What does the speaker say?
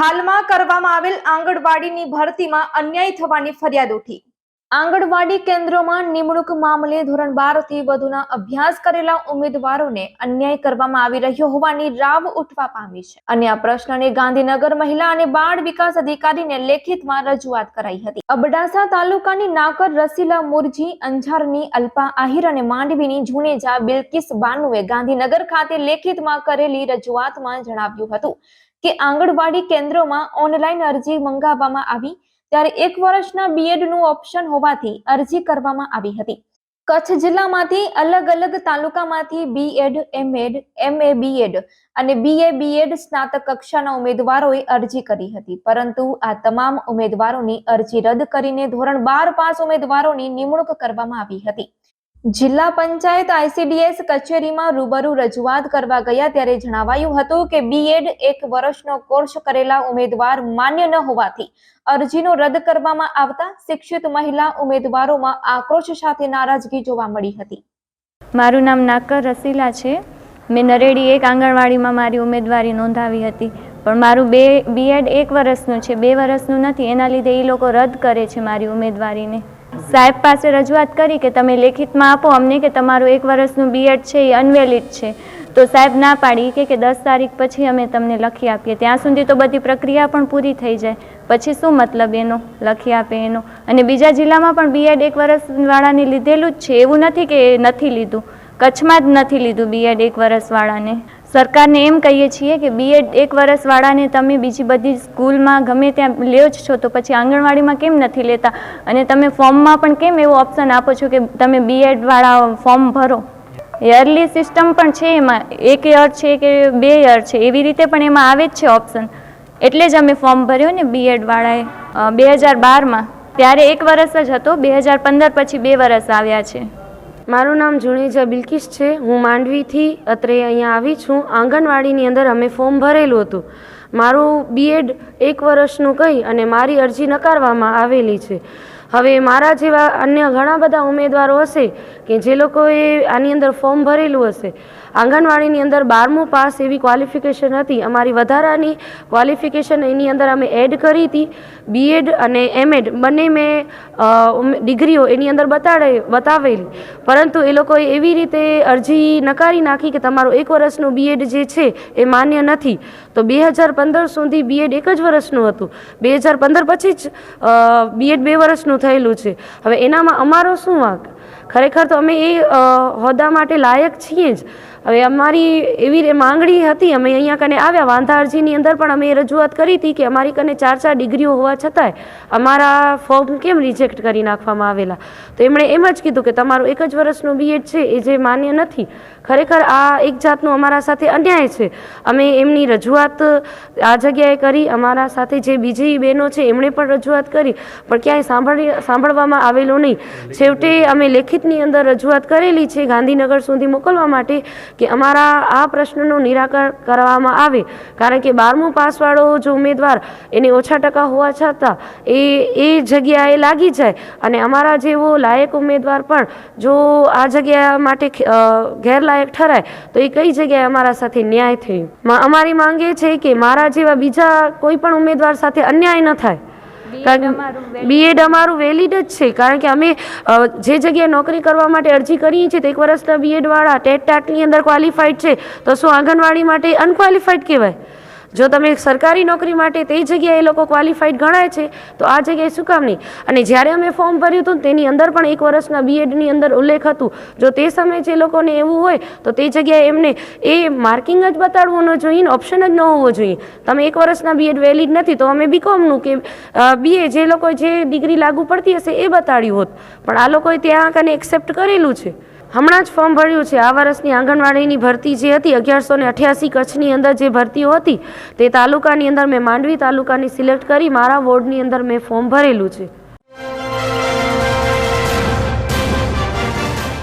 હાલમાં કરવામાં આવેલ આંગણવાડીની ભરતીમાં અન્યાય થવાની ફરિયાદ ઉઠી. આંગણવાડી કેન્દ્રોમાં નિમણૂક મામલે ધોરણ બારથી વધુના અભ્યાસ કરેલા ઉમેદવારોને અન્યાય કરવામાં આવી રહ્યો હોવાની રાવ ઉઠવા પામી છે. અને આ પ્રશ્નને ગાંધીનગર મહિલા અને બાળ વિકાસ અધિકારીને લેખિતમાં રજૂઆત કરાઈ હતી. અબડાસા તાલુકાની નાકર રસીલા મુરજી, અંજારની અલ્પા આહિર અને માંડવીની જુનેજા બિલકિસ બાનુએ ગાંધીનગર ખાતે લેખિતમાં કરેલી રજૂઆતમાં જણાવ્યું હતું. કે આંગણવાડી કેન્દ્રોમાં ઓનલાઈન અરજી મંગાવવામાં આવી, ત્યારે એક વર્ષના બીએડનું ઓપ્શન હોવાથી અરજી કરવામાં આવી હતી. કચ્છ જિલ્લામાંથી અલગ અલગ તાલુકામાંથી બીએડ એમએડ એમએ બીએડ અને બીએ બીએડ સ્નાતક કક્ષાના ઉમેદવારોએ અરજી કરી હતી. પરંતુ આ તમામ ઉમેદવારોની અરજી રદ કરીને ધોરણ બાર પાસ ઉમેદવારોની નિમણૂક કરવામાં આવી હતી. જિલ્લા પંચાયત આઈસીડીએસ કચેરીમાં રૂબરૂ રજૂઆત કરવા ગયા ત્યારે જણાવાયું હતું કે બીએડ એક વર્ષનો કોર્સ કરેલા ઉમેદવાર માન્ય ન હોવાથી અરજીનો રદ કરવામાં આવતા શિક્ષિત મહિલા ઉમેદવારોમાં આક્રોશ સાથે નારાજગી જોવા મળી હતી. મારું નામ નાકર રસીલા છે. મેં નરેડી એક આંગણવાડીમાં મારી ઉમેદવારી નોંધાવી હતી. પણ મારું બે બીએડ એક વર્ષનું છે. બે વર્ષનું નથી. એના લીધે એ લોકો રદ કરે છે મારી ઉમેદવારીને. સાહેબ પાસે રજૂઆત કરી કે તમે લેખિતમાં આપો અમને કે તમારું એક વર્ષનું બીએડ છે, એ અનવેલિડ છે. તો સાહેબ ના પાડી કે કે દસ તારીખ પછી અમે તમને લખી આપીએ. ત્યાં સુધી તો બધી પ્રક્રિયા પણ પૂરી થઈ જાય. પછી શું મતલબ એનો? લખી આપે એનો. અને બીજા જિલ્લામાં પણ બીએડ એક વર્ષવાળાને લીધેલું જ છે. એવું નથી કે નથી લીધું. કચ્છમાં જ નથી લીધું બીએડ એક વર્ષવાળાને. સરકારને એમ કહીએ છીએ કે બીએડ એક વર્ષવાળાને તમે બીજી બધી સ્કૂલમાં ગમે ત્યાં લ્યો જ છો, તો પછી આંગણવાડીમાં કેમ નથી લેતા? અને તમે ફોર્મમાં પણ કેમ એવો ઓપ્શન આપો છો કે તમે બીએડવાળા ફોર્મ ભરો? યરલી સિસ્ટમ પણ છે એમાં. એક યર છે કે બે યર છે? એવી રીતે પણ એમાં આવે જ છે ઓપ્શન. એટલે જ અમે ફોર્મ ભર્યો ને બીએડવાળાએ બે હજાર બારમાં. ત્યારે એક વર્ષ જ હતો, બે હજાર પંદર પછી બે વર્ષ આવ્યા છે. મારું નામ જુણેજા બિલકિસ છે. હું માંડવીથી અત્રે અહીંયા આવી છું. આંગણવાડીની અંદર અમે ફોર્મ ભરેલું હતું. મારું બીએડ એક વર્ષનું કહી અને મારી અરજી નકારવામાં આવેલી છે. હવે મારા જેવા અન્ય ઘણા બધા ઉમેદવારો હશે કે જે લોકોએ આની અંદર ફોર્મ ભરેલું હશે. આંગણવાડીની અંદર બારમું પાસ એવી ક્વોલિફિકેશન હતી. અમારી વધારાની ક્વોલિફિકેશન એની અંદર અમે એડ કરી હતી. બીએડ અને એમએડ બંને મેં ડિગ્રીઓ એની અંદર બતાડે, બતાવેલી. પરંતુ એ લોકોએ એવી રીતે અરજી નકારી નાખી કે તમારું એક વર્ષનું બીએડ જે છે એ માન્ય નથી. તો બે હજાર પંદર સુધી બીએડ એક જ વર્ષનું હતું. બે હજાર પંદર પછી જ બીએડ બે વર્ષનું થયેલું છે. હવે એનામાં અમારો શું વાંક? ખરેખર તો અમે એ હોદ્દા માટે લાયક છીએ જ. હવે અમારી એવી માંગણી હતી, અમે અહીંયા કને આવ્યા વાંધા અરજીની અંદર પણ અમે એ રજૂઆત કરી હતી કે અમારી કને ચાર ચાર ડિગ્રીઓ હોવા છતાંય અમારા ફોર્મ કેમ રિજેક્ટ કરી નાખવામાં આવેલા? તો એમણે એમ જ કીધું કે તમારું એક જ વર્ષનું બીએડ છે, એ જે માન્ય નથી. ખરેખર આ એક જાતનું અમારા સાથે અન્યાય છે. અમે એમની રજૂઆત આ જગ્યાએ કરી, અમારા સાથે જે બીજી બહેનો છે, એમણે પણ રજૂઆત કરી, પણ ક્યાંય સાંભળી, સાંભળવામાં આવેલું નહીં. છેવટે અમે લેખિતની અંદર રજૂઆત કરેલી છે ગાંધીનગર સુધી મોકલવા માટે કે અમારા આ પ્રશ્નનું નિરાકરણ કરવામાં આવે. કારણ કે બારમું પાસવાળો જો ઉમેદવાર એને ઓછા ટકા હોવા છતાં એ એ જગ્યાએ લાગી જાય અને અમારા જેવો લાયક ઉમેદવાર પણ જો આ જગ્યા માટે ગેરલાયક ઠરાય, તો એ કઈ જગ્યાએ અમારા સાથે ન્યાય થયું? અમારી માંગ એ છે કે મારા જેવા બીજા કોઈ પણ ઉમેદવાર સાથે અન્યાય ન થાય. કારણ બીએડ અમારું વેલિડ જ છે. કારણ કે અમે જે જગ્યાએ નોકરી કરવા માટે અરજી કરીએ છીએ તો એક વર્ષના બીએડવાળા ટેટ ટાટની અંદર ક્વોલિફાઈડ છે. તો શું આંગણવાડી માટે અનક્વોલિફાઈડ કહેવાય? જો તમે સરકારી નોકરી માટે તે જગ્યાએ એ લોકો ક્વોલિફાઈડ ગણાય છે, તો આ જગ્યાએ શું કામ નહીં? અને જ્યારે અમે ફોર્મ ભર્યું હતું તેની અંદર પણ એક વર્ષના બીએડની અંદર ઉલ્લેખ હતું. જો તે સમયે જે લોકોને એવું હોય, તો તે જગ્યાએ એમને એ માર્કિંગ જ બતાડવું ન જોઈએ ને ઓપ્શન જ ન હોવો જોઈએ. તમે એક વર્ષના બીએડ વેલિડ નથી, તો અમે બીકોમનું કે બીએ જે લોકો જે ડિગ્રી લાગુ પડતી હશે એ બતાડ્યું હોત. પણ આ લોકોએ ત્યાં કને એક્સેપ્ટ કરેલું છે. હમણાં જ ફોર્મ ભર્યું છે. આ વર્ષની આંગણવાડીની ભરતી જે હતી, અગિયારસો ને અઠ્યાસી કચ્છની અંદર જે ભરતીઓ હતી, તે તાલુકાની અંદર મેં માંડવી તાલુકાની સિલેક્ટ કરી, મારા વોર્ડની અંદર મેં ફોર્મ ભરેલું છે.